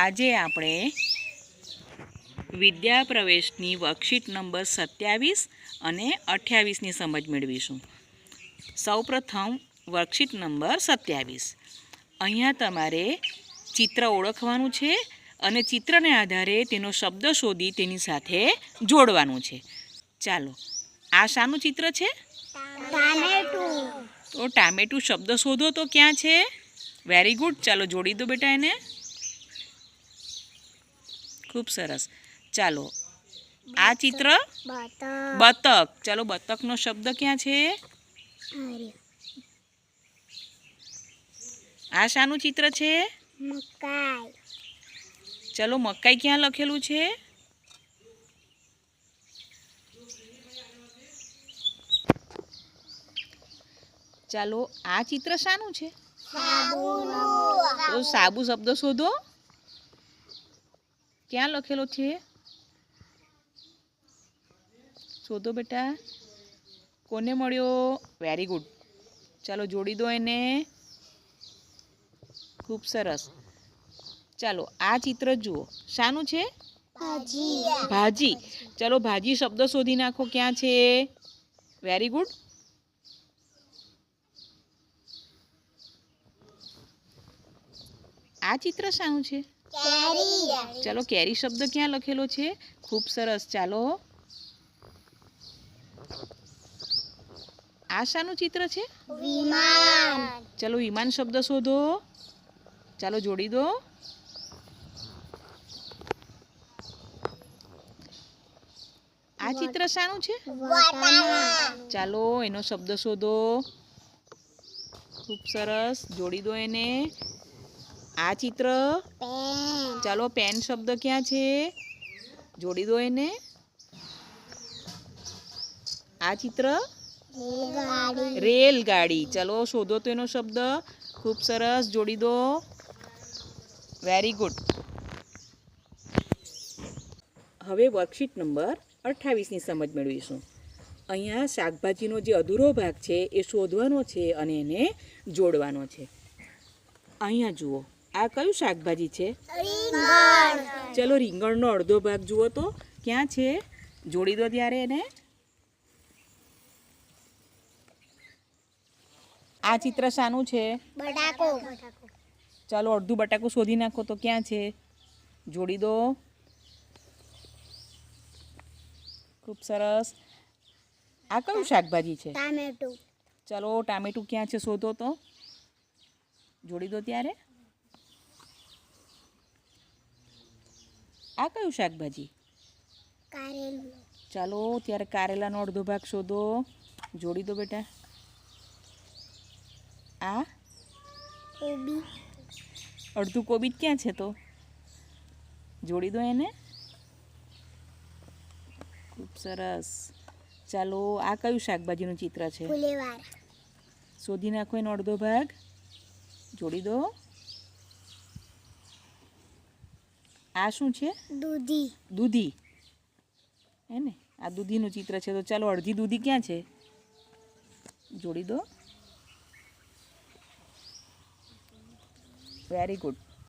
આજે આપણે વિદ્યા પ્રવેશની વર્કશીટ નંબર સત્યાવીસ અને અઠ્યાવીસની સમજ મેળવીશું. સૌપ્રથમ વર્કશીટ નંબર સત્યાવીસ. અહીંયા તમારે ચિત્ર ઓળખવાનું છે અને ચિત્રને આધારે તેનો શબ્દ શોધી તેની સાથે જોડવાનું છે. ચાલો આ શાનું ચિત્ર છે? તો ટામેટું શબ્દ શોધો તો ક્યાં છે? વેરી ગુડ ચાલો જોડી દો બેટા એને. ખૂબ સરસ. ચાલો આ ચિત્ર? બતક. બતક. ચાલો બતકનો શબ્દ ક્યાં છે? આ શાનું ચિત્ર છે? મકાઈ. ચાલો મકાઈ ક્યાં લખેલું છે? ચાલો આ ચિત્ર શાનું છે? તો સાબુ શબ્દ શોધો. ક્યાં લખેલો છે? શોધો બેટા. કોને મળ્યો? વેરી ગુડ ચાલો જોડી દો એને. ખૂબ સરસ. ચાલો આ ચિત્ર જુઓ. શાનું છે? ભાજી. ભાજી. ચાલો ભાજી શબ્દ શોધી નાખો. ક્યાં છે? વેરી ગુડ આ ચિત્ર શાનું છે? ચાલો કેરી શબ્દ ક્યાં લખેલો છે? ખૂબ સરસ ચાલો. આ શાનું ચિત્ર છે? ચાલો વિમાન શબ્દ શોધો. ચાલો જોડી દો. આ ચિત્ર શાનું છે? ચાલો એનો શબ્દ શોધો. ખૂબ સરસ જોડી દો એને. આ ચિત્ર? ચાલો પેન શબ્દ ક્યાં છે? જોડી દો એને. આ ચિત્ર? રેલગાડી. ચાલો શોધો તો એનો શબ્દ. ખૂબ સરસ જોડી દો. વેરી ગુડ હવે વર્કશીટ નંબર અઠ્ઠાવીસની સમજ મેળવીશું. અહીંયા શાકભાજીનો જે અધૂરો ભાગ છે એ શોધવાનો છે અને એને જોડવાનો છે. અહીંયા જુઓ. આ કયું શાકભાજી છે? ચલો રીંગણનો અડધો ભાગ જુઓ તો. ક્યાં છે? જોડી દો ત્યારે એને. આ ચિત્ર શાનું છે? ચાલો અડધું બટાકું શોધી નાખો તો ક્યાં છે? જોડી દો. ખૂબ સરસ. આ કયું શાકભાજી છે? ટામેટું. ચાલો ટામેટું ક્યાં છે શોધો તો. જોડી દો ત્યારે. આ કયું શાકભાજી? ચાલો ત્યારે કારેલાનો અડધો ભાગ શોધો. જોડી દો બેટા. આ? કોબી. અડધું કોબીજ ક્યાં છે તો? જોડી દો એને. ખૂબ સરસ. ચાલો આ કયું શાકભાજીનું ચિત્ર છે? શોધી નાખો એનો અડધો ભાગ. જોડી દો. આ શું છે? દૂધી. દૂધી. હે ને? આ દૂધીનું ચિત્ર છે. તો ચાલો અડધી દૂધી ક્યાં છે? જોડી દો. Very good